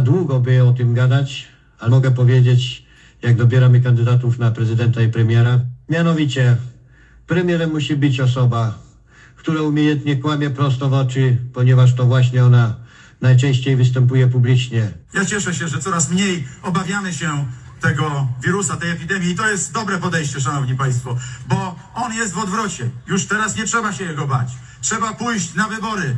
Długo by o tym gadać, ale mogę powiedzieć, jak dobieramy kandydatów na prezydenta i premiera. Mianowicie, premierem musi być osoba, która umiejętnie kłamie prosto w oczy, ponieważ to właśnie ona najczęściej występuje publicznie. Ja cieszę się, że coraz mniej obawiamy się tego wirusa, tej epidemii i to jest dobre podejście, szanowni państwo, bo on jest w odwrocie. Już teraz nie trzeba się jego bać. Trzeba pójść na wybory.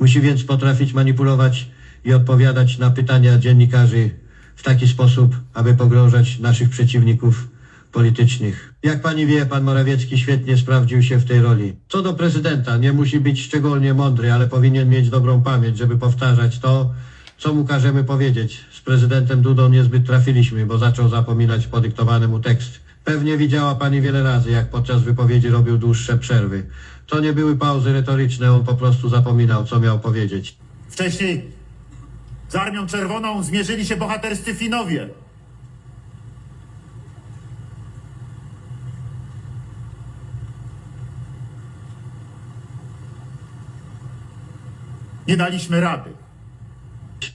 Musi więc potrafić manipulować i odpowiadać na pytania dziennikarzy w taki sposób, aby pogrążać naszych przeciwników politycznych. Jak pani wie, pan Morawiecki świetnie sprawdził się w tej roli. Co do prezydenta, nie musi być szczególnie mądry, ale powinien mieć dobrą pamięć, żeby powtarzać to, co mu każemy powiedzieć. Z prezydentem Dudą niezbyt trafiliśmy, bo zaczął zapominać podyktowany mu tekst. Pewnie widziała pani wiele razy, jak podczas wypowiedzi robił dłuższe przerwy. To nie były pauzy retoryczne, on po prostu zapominał, co miał powiedzieć. Wcześniej z Armią Czerwoną zmierzyli się bohaterscy Finowie. Nie daliśmy rady.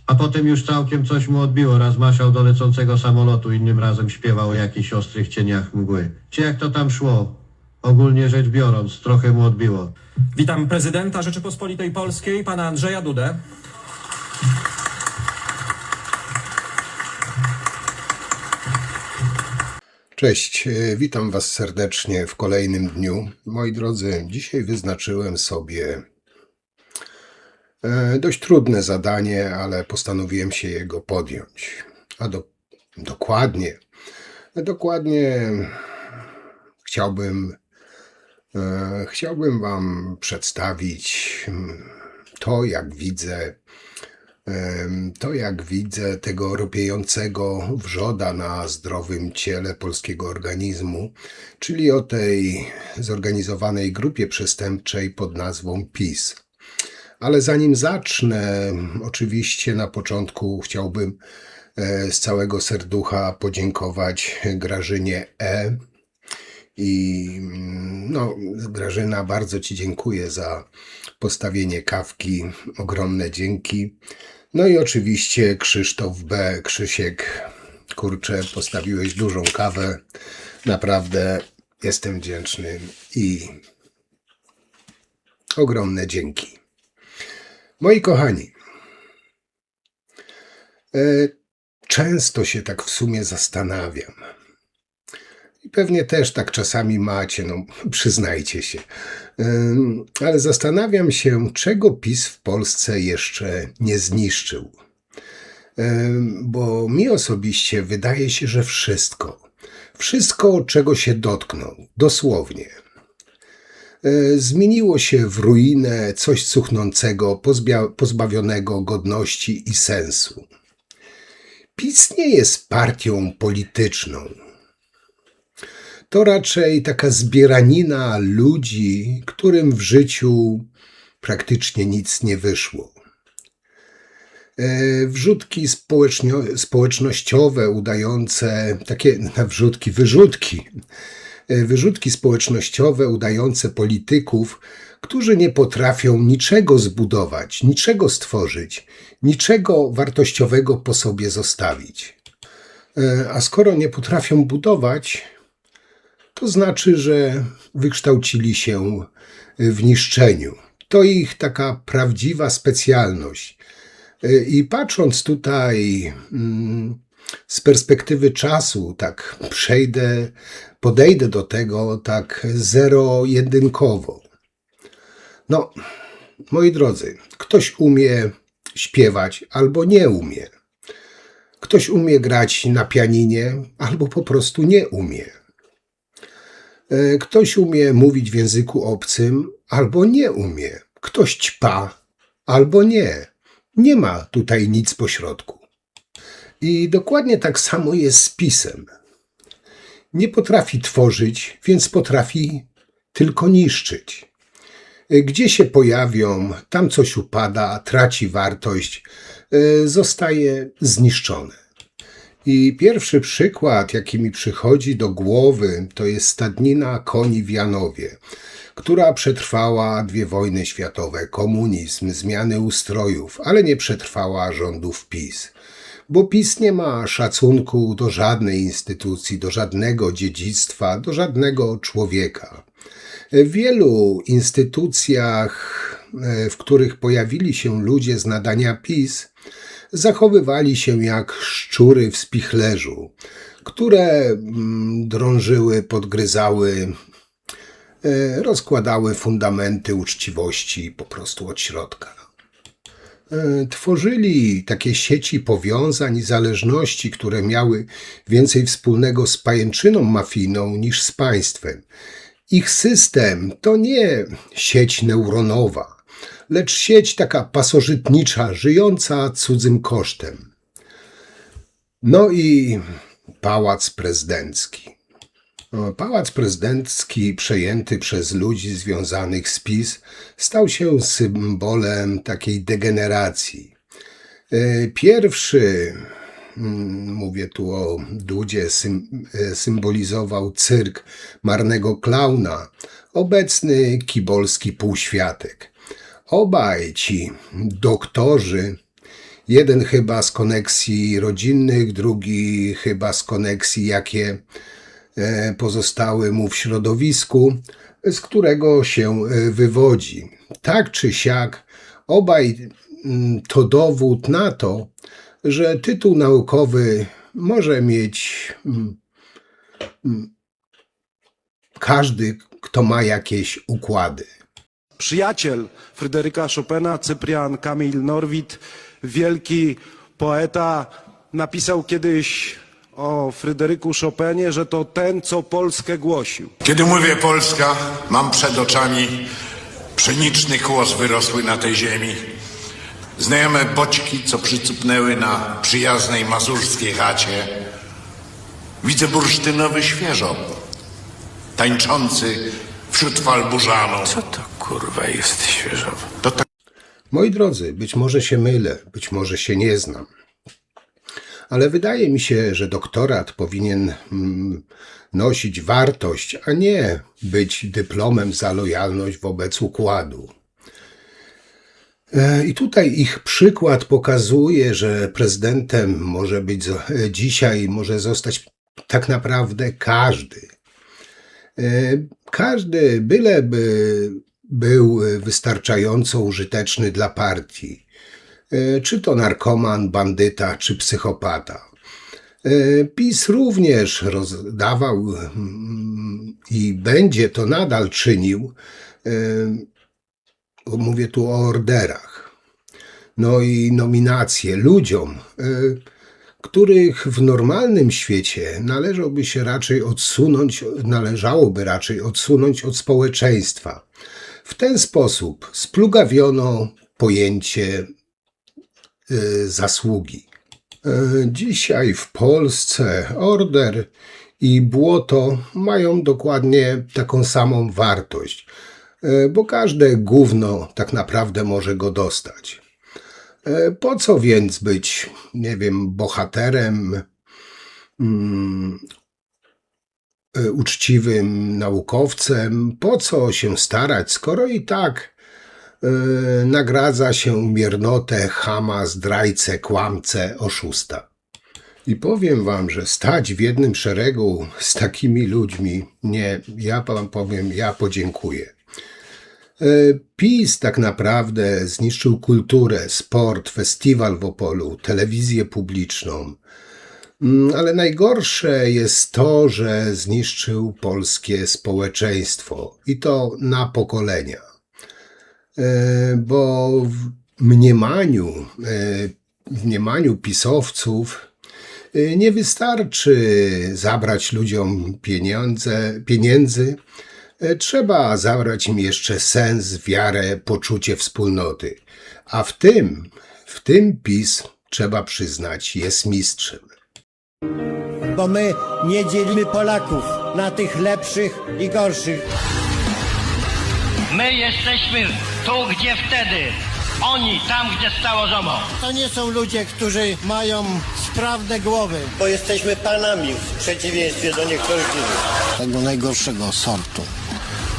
A potem już całkiem coś mu odbiło. Raz maszał do lecącego samolotu, innym razem śpiewał o jakichś ostrych cieniach mgły. Czy jak to tam szło? Ogólnie rzecz biorąc, trochę mu odbiło. Witam prezydenta Rzeczypospolitej Polskiej, pana Andrzeja Dudę. Cześć, e, witam Was serdecznie w kolejnym dniu. Moi drodzy, dzisiaj wyznaczyłem sobie e, dość trudne zadanie, ale postanowiłem się jego podjąć. A do, dokładnie, dokładnie chciałbym, chciałbym Wam przedstawić mm, to, jak widzę To jak widzę tego ropiejącego wrzoda na zdrowym ciele polskiego organizmu, czyli o tej zorganizowanej grupie przestępczej pod nazwą PiS. Ale zanim zacznę, oczywiście na początku chciałbym e, z całego serducha podziękować Grażynie E. I mm, no, Grażyna, bardzo Ci dziękuję za postawienie kawki. Ogromne dzięki. No i oczywiście Krzysztof B. Krzysiek, kurczę, postawiłeś dużą kawę. Naprawdę jestem wdzięczny i ogromne dzięki. Moi kochani, e, często się tak w sumie zastanawiam. I pewnie też tak czasami macie, no przyznajcie się. Ale zastanawiam się, czego PiS w Polsce jeszcze nie zniszczył. Bo mi osobiście wydaje się, że wszystko. Wszystko, czego się dotknął, dosłownie. Y, Zmieniło się w ruinę coś cuchnącego, pozbawionego godności i sensu. PiS nie jest partią polityczną to raczej taka zbieranina ludzi, którym w życiu praktycznie nic nie wyszło. E, Wrzutki społecznościowe udające, takie na wrzutki, wyrzutki, E, wyrzutki społecznościowe udające polityków, którzy nie potrafią niczego zbudować, niczego stworzyć, niczego wartościowego po sobie zostawić. E, A skoro nie potrafią budować, to znaczy, że wykształcili się w niszczeniu. To ich taka prawdziwa specjalność. I patrząc tutaj mm, z perspektywy czasu, tak przejdę, podejdę do tego tak zero-jedynkowo. No, moi drodzy, ktoś umie śpiewać albo nie umie. Ktoś umie grać na pianinie albo po prostu nie umie. E, Ktoś umie mówić w języku obcym, albo nie umie. Ktoś ćpa, albo nie. Nie ma tutaj nic pośrodku. I dokładnie tak samo jest z pisem. Nie potrafi tworzyć, więc potrafi tylko niszczyć. E, Gdzie się pojawią, tam coś upada, traci wartość, e, zostaje zniszczone. I pierwszy przykład, jaki mi przychodzi do głowy, to jest stadnina koni w Janowie. która przetrwała dwie wojny światowe, komunizm, zmiany ustrojów, ale nie przetrwała rządów PiS. Bo PiS nie ma szacunku do żadnej instytucji, do żadnego dziedzictwa, do żadnego człowieka. W wielu instytucjach, e, w których pojawili się ludzie z nadania PiS, zachowywali się jak szczury w spichlerzu, które mm, drążyły, podgryzały, e, rozkładały fundamenty uczciwości po prostu od środka. E, Tworzyli takie sieci powiązań i zależności, które miały więcej wspólnego z pajęczyną mafijną niż z państwem. Ich system to nie sieć neuronowa, lecz sieć taka pasożytnicza, żyjąca cudzym kosztem. No i pałac prezydencki. Pałac prezydencki, przejęty przez ludzi związanych z PiS, stał się symbolem takiej degeneracji. E, Pierwszy, mm, mówię tu o Dudzie, e, symbolizował cyrk marnego klauna, obecny kibolski półświatek. Obaj ci doktorzy, jeden chyba z koneksji rodzinnych, drugi chyba z koneksji, jakie e, pozostały mu w środowisku, z którego się e, wywodzi. Tak czy siak, obaj mm, to dowód na to, że tytuł naukowy może mieć mm, mm, każdy, kto ma jakieś układy. Przyjaciel Fryderyka Chopina, Cyprian Kamil Norwid, wielki poeta, napisał kiedyś o Fryderyku Chopinie, że to ten, co Polskę głosił. Kiedy mówię Polska, mam przed oczami pszeniczny kłos wyrosły na tej ziemi. Znajome boćki, co przycupnęły na przyjaznej mazurskiej chacie. Widzę bursztynowy świeżo, tańczący wśród fal burzanu. Co to kurwa jest świeżowe? To tak Moi drodzy, być może się mylę, być może się nie znam. Ale wydaje mi się, że doktorat powinien mm, nosić wartość, a nie być dyplomem za lojalność wobec układu. E, I tutaj ich przykład pokazuje, że prezydentem może być e, dzisiaj, może zostać tak naprawdę każdy. E, Każdy, byleby był wystarczająco użyteczny dla partii. E, Czy to narkoman, bandyta, czy psychopata. E, PiS również rozdawał mm, i będzie to nadal czynił. e, Mówię tu o orderach. No i nominacje ludziom, e, których w normalnym świecie należałoby się raczej odsunąć, należałoby raczej odsunąć od społeczeństwa. W ten sposób splugawiono pojęcie y, zasługi. E, Dzisiaj w Polsce order i błoto mają dokładnie taką samą wartość, e, bo każde gówno tak naprawdę może go dostać. Po co więc być, nie wiem, bohaterem, mm, uczciwym naukowcem? Po co się starać, skoro i tak e, nagradza się miernotę, chama, zdrajcę, kłamcę, oszusta? I powiem wam, że stać w jednym szeregu z takimi ludźmi, nie, ja wam powiem, ja podziękuję. E, PiS tak naprawdę zniszczył kulturę, sport, festiwal w Opolu, telewizję publiczną. Mm, Ale najgorsze jest to, że zniszczył polskie społeczeństwo i to na pokolenia. E, Bo w mniemaniu, e, w mniemaniu pisowców e, nie wystarczy zabrać ludziom pieniądze, pieniędzy, Trzeba zabrać im jeszcze sens, wiarę, poczucie wspólnoty. A w tym, w tym PiS, trzeba przyznać, jest mistrzem. Bo my nie dzielimy Polaków na tych lepszych i gorszych. My jesteśmy tu, gdzie wtedy. Oni tam, gdzie stało ZOMO. To nie są ludzie, którzy mają sprawne głowy. Bo jesteśmy panami w przeciwieństwie do niektórych innych. Tego najgorszego sortu.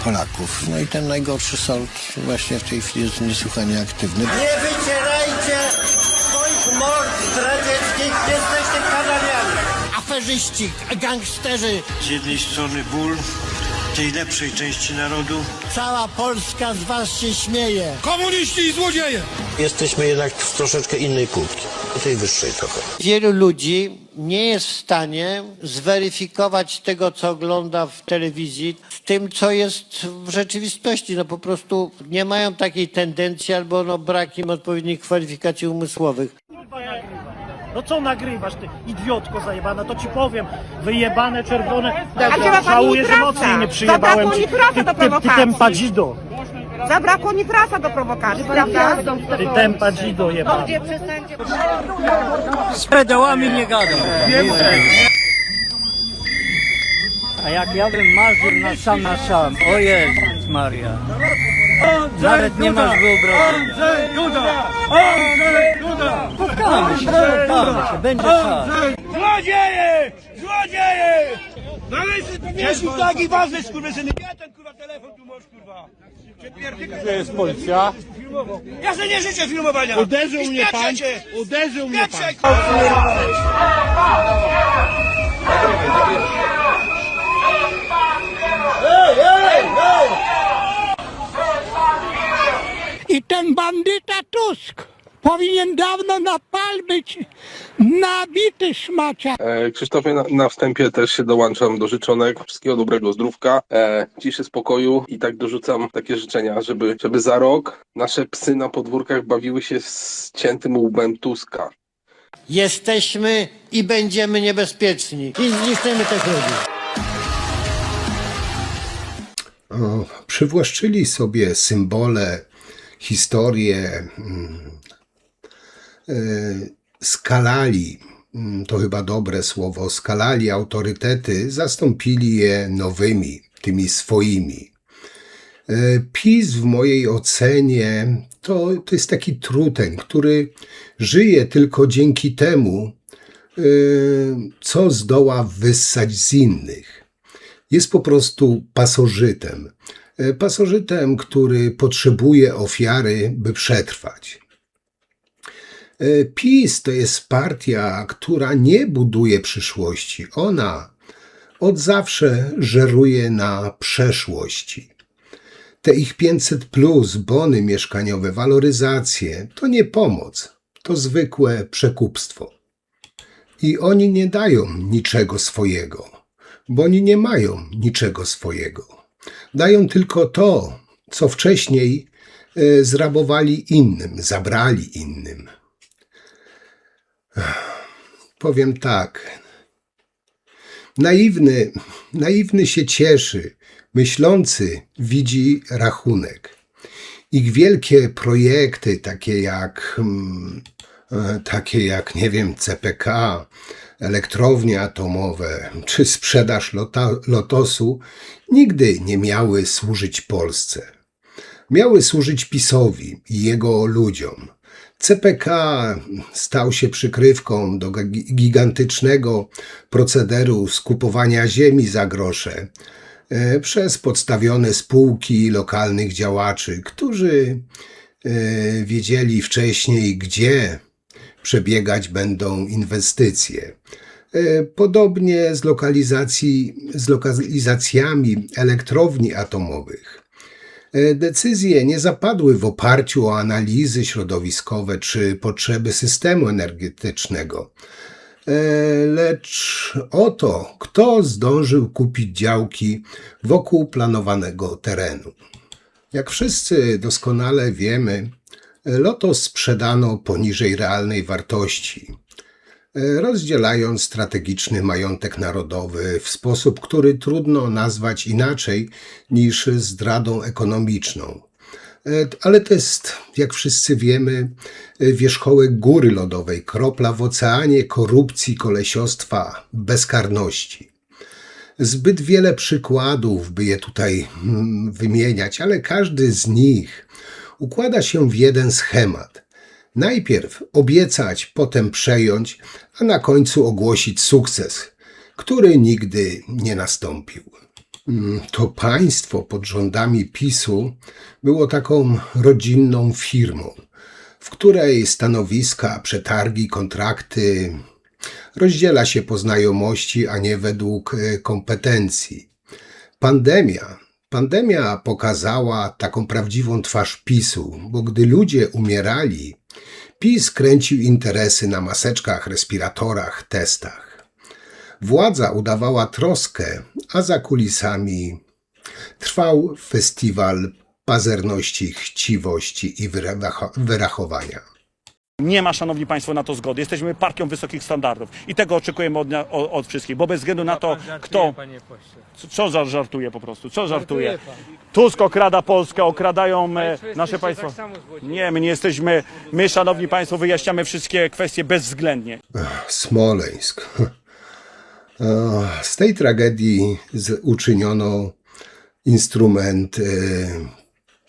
Polaków. No i ten najgorszy sort właśnie w tej chwili jest niesłychanie aktywny. Nie wycierajcie mord zdradzieckich, jesteście kanaliami. Aferzyści, gangsterzy. Z jednej strony ból tej lepszej części narodu, Cała Polska z was się śmieje. jesteśmy jednak w troszeczkę innej półki, tej wyższej trochę. Wielu ludzi nie jest w stanie zweryfikować tego, co ogląda w telewizji, z tym, co jest w rzeczywistości. No po prostu nie mają takiej tendencji albo no, brak im odpowiednich kwalifikacji umysłowych. No co nagrywasz, ty idiotko zajebana, to ci powiem. Wyjebane, czerwone. A chyba pani Żałuję, że Nitrasa. mocniej nie przyjebałem Zabrakło ci. Nitrasa Ty, do ty, ty prowokacji. tempa dzido. Zabrakło nitrasa do prowokacji, prawda? Ty tempa dzido jebana. Z pedałami nie gadam. A jak ja bym marzył na sam na sam, o Jezus Maria. Nawet nie masz wyobrażenia. Andrzej Duda! Andrzej Duda! Spotkamy się, spotkamy się, będzie czas. Złodzieje! Złodzieje! Ale jest taki ważny skurwysyny. Ja ten kurwa telefon tu masz kurwa. To jest policja. Ja sobie nie życzę filmowania. Uderzył mnie pan. Uderzył mnie pan. I ten bandyta Tusk powinien dawno na pal być nabity szmacia. E, Krzysztofie, na, na wstępie też się dołączam do życzonek. Wszystkiego dobrego, zdrówka, e, ciszy, spokoju i tak dorzucam takie życzenia, żeby, żeby za rok nasze psy na podwórkach bawiły się z ciętym łbem Tuska. Jesteśmy i będziemy niebezpieczni. I zniszczymy tych ludzi. O, przywłaszczyli sobie symbole, historie, mm, skalali, mm, to chyba dobre słowo, skalali autorytety, zastąpili je nowymi, tymi swoimi. E, PiS w mojej ocenie to, to jest taki truteń, który żyje tylko dzięki temu, e, co zdoła wyssać z innych jest po prostu pasożytem. E, Pasożytem, który potrzebuje ofiary, by przetrwać. E, PiS to jest partia, która nie buduje przyszłości. Ona od zawsze żeruje na przeszłości. Te ich 500 plus, bony mieszkaniowe, waloryzacje to nie pomoc, to zwykłe przekupstwo. I oni nie dają niczego swojego bo oni nie mają niczego swojego. Dają tylko to, co wcześniej e, zrabowali innym, zabrali innym. Powiem tak. Naiwny, naiwny się cieszy, myślący widzi rachunek. Ich wielkie projekty, takie jak, mm, e, takie jak, nie wiem, CPK, elektrownie atomowe czy sprzedaż lota, lotosu nigdy nie miały służyć Polsce. Miały służyć PiSowi i jego ludziom. CPK stał się przykrywką do gi- gigantycznego procederu skupowania ziemi za grosze e, przez podstawione spółki lokalnych działaczy, którzy e, wiedzieli wcześniej, gdzie przebiegać będą inwestycje. E, Podobnie z, lokalizacji, z lokalizacjami elektrowni atomowych. E, Decyzje nie zapadły w oparciu o analizy środowiskowe czy potrzeby systemu energetycznego, e, lecz o to, kto zdążył kupić działki wokół planowanego terenu. Jak wszyscy doskonale wiemy, Lotos sprzedano poniżej realnej wartości, e, rozdzielając strategiczny majątek narodowy w sposób, który trudno nazwać inaczej niż zdradą ekonomiczną. E, Ale to jest, jak wszyscy wiemy, e, wierzchołek góry lodowej, kropla w oceanie korupcji, kolesiostwa, bezkarności. Zbyt wiele przykładów, by je tutaj mm, wymieniać, ale każdy z nich układa się w jeden schemat. Najpierw obiecać, potem przejąć, a na końcu ogłosić sukces, który nigdy nie nastąpił. Mm, To państwo pod rządami PiSu było taką rodzinną firmą, w której stanowiska, przetargi, kontrakty rozdziela się po znajomości, a nie według e, kompetencji. Pandemia. Pandemia pokazała taką prawdziwą twarz PiSu, bo gdy ludzie umierali, PiS kręcił interesy na maseczkach, respiratorach, testach. Władza udawała troskę, a za kulisami trwał festiwal pazerności, chciwości i wyrachowania. Nie ma, szanowni państwo, na to zgody. Jesteśmy partią wysokich standardów i tego oczekujemy od, od, od wszystkich, bo bez względu na to, kto... Co- Co za żartuje po prostu? Co żartuje? Tusk okrada Polskę, okradają e, nasze państwo. Nie, my nie jesteśmy, my, szanowni państwo, wyjaśniamy wszystkie kwestie bezwzględnie. Smoleńsk. O, Z tej tragedii z- uczyniono instrument e,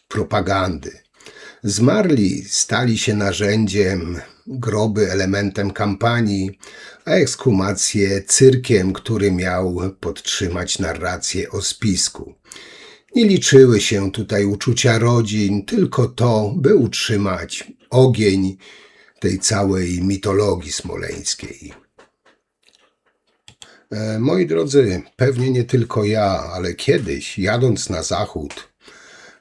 propagandy. Zmarli stali się narzędziem, groby elementem kampanii, a ekshumacje cyrkiem, który miał podtrzymać narrację o spisku. Nie liczyły się tutaj uczucia rodzin, tylko to, by utrzymać ogień tej całej mitologii smoleńskiej. E, Moi drodzy, pewnie nie tylko ja, ale kiedyś, jadąc na zachód,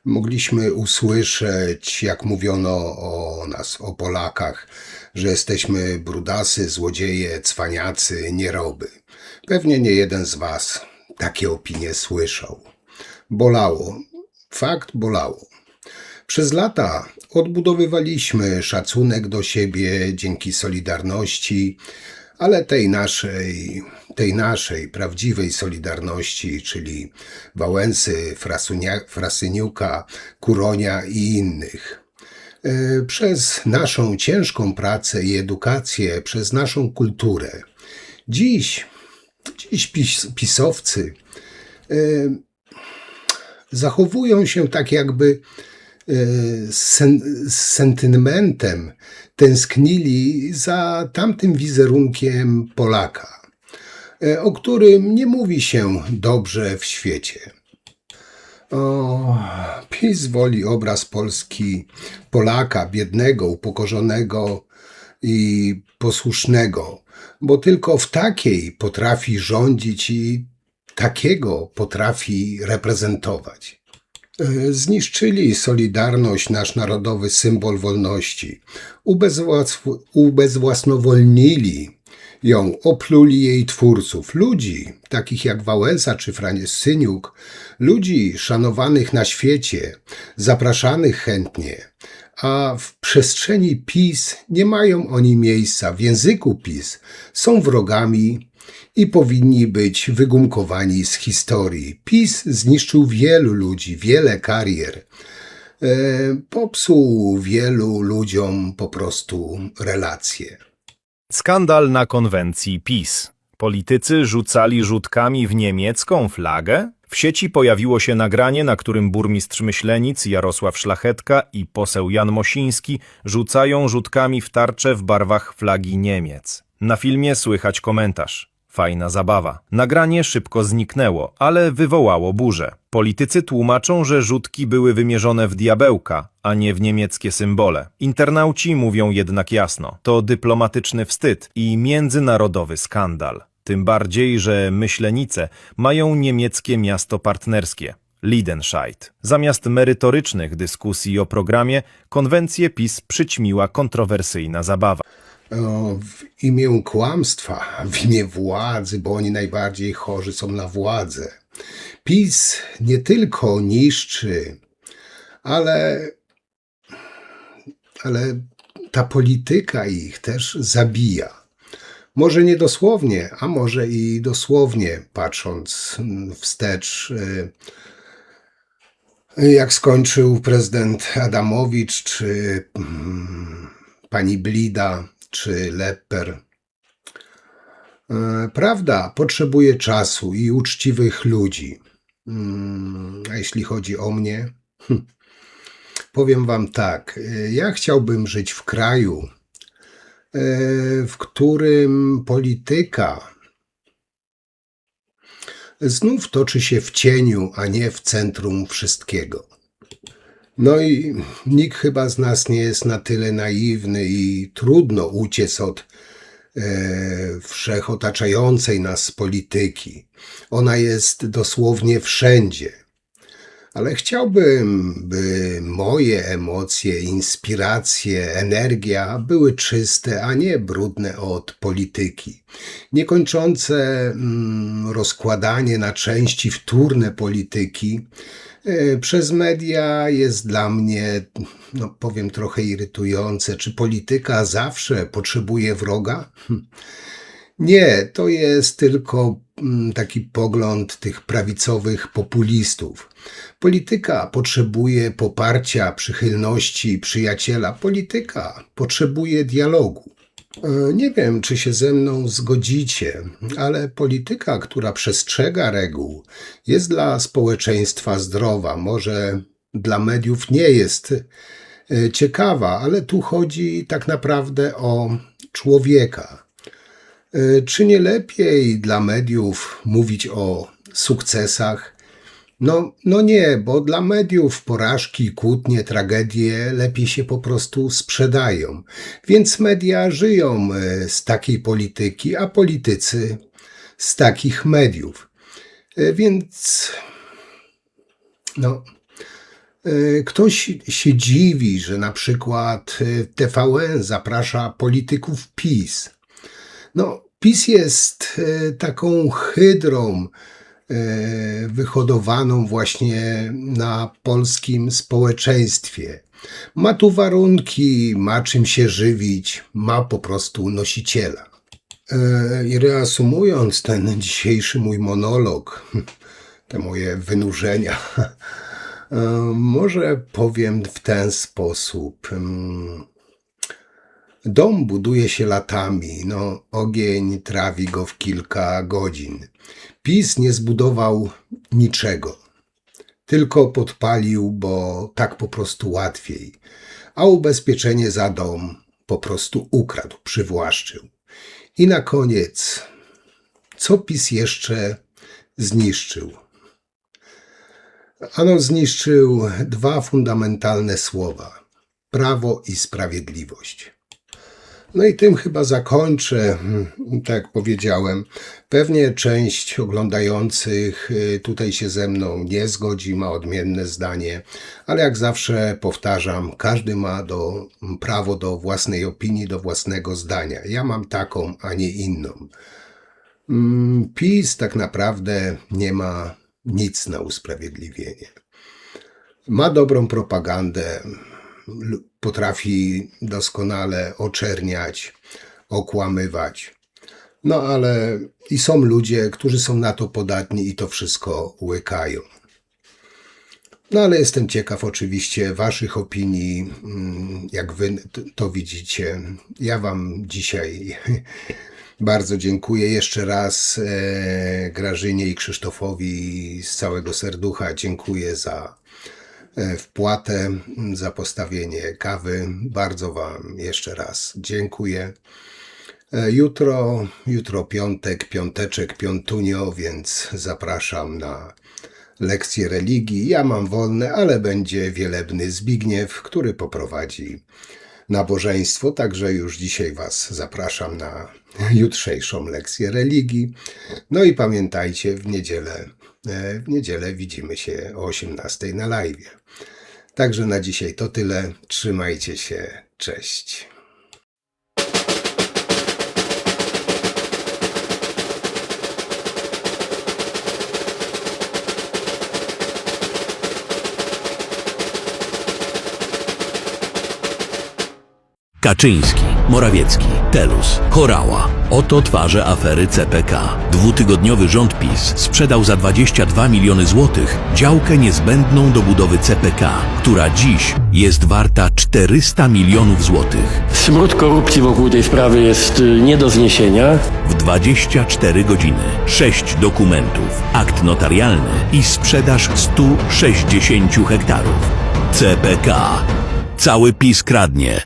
mogliśmy usłyszeć, jak mówiono o nas, o Polakach, że jesteśmy brudasy, złodzieje, cwaniacy, nieroby. Pewnie nie jeden z was takie opinie słyszał. Bolało. Fakt bolało. Przez lata odbudowywaliśmy szacunek do siebie dzięki solidarności, ale tej naszej, tej naszej prawdziwej solidarności, czyli Wałęsy, Frasyniuka, Kuronia i innych. E, Przez naszą ciężką pracę i edukację, przez naszą kulturę. Dziś, dziś pis, pisowcy e, zachowują się tak jakby sen, z sentymentem tęsknili za tamtym wizerunkiem Polaka, e, o którym nie mówi się dobrze w świecie. O, PiS woli obraz Polski Polaka, biednego, upokorzonego i posłusznego, bo tylko w takiej potrafi rządzić i takiego potrafi reprezentować. E, Zniszczyli Solidarność, nasz narodowy symbol wolności. Ubezwłas- ubezwłasnowolnili ją, opluli jej twórców, ludzi, takich jak Wałęsa czy Franciszek, ludzi szanowanych na świecie, zapraszanych chętnie, a w przestrzeni PiS nie mają oni miejsca, w języku PiS są wrogami i powinni być wygumkowani z historii. PiS zniszczył wielu ludzi, wiele karier. E, popsuł wielu ludziom po prostu relacje. Skandal na konwencji PiS. Politycy rzucali rzutkami w niemiecką flagę? W sieci pojawiło się nagranie, na którym burmistrz Myślenic Jarosław Szlachetka i poseł Jan Mosiński rzucają rzutkami w tarczę w barwach flagi Niemiec. Na filmie słychać komentarz. Fajna zabawa. Nagranie szybko zniknęło, ale wywołało burzę. Politycy tłumaczą, że rzutki były wymierzone w diabełka, a nie w niemieckie symbole. Internauci mówią jednak jasno. To dyplomatyczny wstyd i międzynarodowy skandal. Tym bardziej, że Myślenice mają niemieckie miasto partnerskie. Liedenscheid. Zamiast merytorycznych dyskusji o programie, konwencję PiS przyćmiła kontrowersyjna zabawa. O, w imię kłamstwa, w imię władzy, bo oni najbardziej chorzy są na władzę. PiS nie tylko niszczy, ale, ale ta polityka ich też zabija. Może nie dosłownie, a może i dosłownie, patrząc wstecz, y, jak skończył prezydent Adamowicz, czy mm, pani Blida, czy Lepper. E, Prawda potrzebuje czasu i uczciwych ludzi. Mm, A jeśli chodzi o mnie, hm, powiem wam tak. e, Ja chciałbym żyć w kraju, e, w którym polityka znów toczy się w cieniu, a nie w centrum wszystkiego. No i nikt chyba z nas nie jest na tyle naiwny i trudno uciec od e, wszechotaczającej nas polityki. Ona jest dosłownie wszędzie. Ale chciałbym, by moje emocje, inspiracje, energia były czyste, a nie brudne od polityki. Niekończące mm, rozkładanie na części wtórne polityki przez media jest dla mnie, no powiem, trochę irytujące. Czy polityka zawsze potrzebuje wroga? Hm. Nie, to jest tylko mm, taki pogląd tych prawicowych populistów. Polityka potrzebuje poparcia, przychylności, przyjaciela. Polityka potrzebuje dialogu. E, Nie wiem, czy się ze mną zgodzicie, ale polityka, która przestrzega reguł, jest dla społeczeństwa zdrowa. Może dla mediów nie jest e, ciekawa, ale tu chodzi tak naprawdę o człowieka. E, Czy nie lepiej dla mediów mówić o sukcesach? No, no nie, bo dla mediów porażki, kłótnie, tragedie lepiej się po prostu sprzedają. Więc media żyją e, z takiej polityki, a politycy z takich mediów. E, Więc no, e, ktoś się dziwi, że na przykład TVN zaprasza polityków PiS. No, PiS jest taką hydrą wyhodowaną właśnie na polskim społeczeństwie. Ma tu warunki, ma czym się żywić, ma po prostu nosiciela. E, I reasumując ten dzisiejszy mój monolog, te moje wynurzenia, e, może powiem w ten sposób. Dom buduje się latami, no ogień trawi go w kilka godzin. PiS nie zbudował niczego, tylko podpalił, bo tak po prostu łatwiej, a ubezpieczenie za dom po prostu ukradł, przywłaszczył. I na koniec, co PiS jeszcze zniszczył? Ano zniszczył dwa fundamentalne słowa: prawo i sprawiedliwość. No i tym chyba zakończę. Hmm, Tak jak powiedziałem, pewnie część oglądających y, tutaj się ze mną nie zgodzi, ma odmienne zdanie, ale jak zawsze powtarzam, każdy ma do, prawo do własnej opinii, do własnego zdania. Ja mam taką, a nie inną. Mm, PiS tak naprawdę nie ma nic na usprawiedliwienie. Ma dobrą propagandę, potrafi doskonale oczerniać, okłamywać. No ale i są ludzie, którzy są na to podatni i to wszystko łykają. No ale jestem ciekaw oczywiście Waszych opinii, mm, jak Wy to widzicie. Ja Wam dzisiaj bardzo dziękuję jeszcze raz e, Grażynie i Krzysztofowi z całego serducha. Dziękuję za wpłatę, za postawienie kawy. Bardzo Wam jeszcze raz dziękuję. E, Jutro, jutro piątek, piąteczek, piątunio, więc zapraszam na lekcję religii. Ja mam wolne, ale będzie wielebny Zbigniew, który poprowadzi nabożeństwo, także już dzisiaj Was zapraszam na jutrzejszą lekcję religii. No i pamiętajcie, w niedzielę, e, w niedzielę widzimy się o 18 na live. Także na dzisiaj to tyle. Trzymajcie się. Cześć. Kaczyński, Morawiecki, Telus, Horała. Oto twarze afery CPK. Dwutygodniowy rząd PiS sprzedał za 22 miliony złotych działkę niezbędną do budowy CPK, która dziś jest warta 400 milionów złotych. Smród korupcji wokół tej sprawy jest y, nie do zniesienia. W 24 godziny, 6 dokumentów, akt notarialny i sprzedaż 160 hektarów. CPK. Cały PiS kradnie,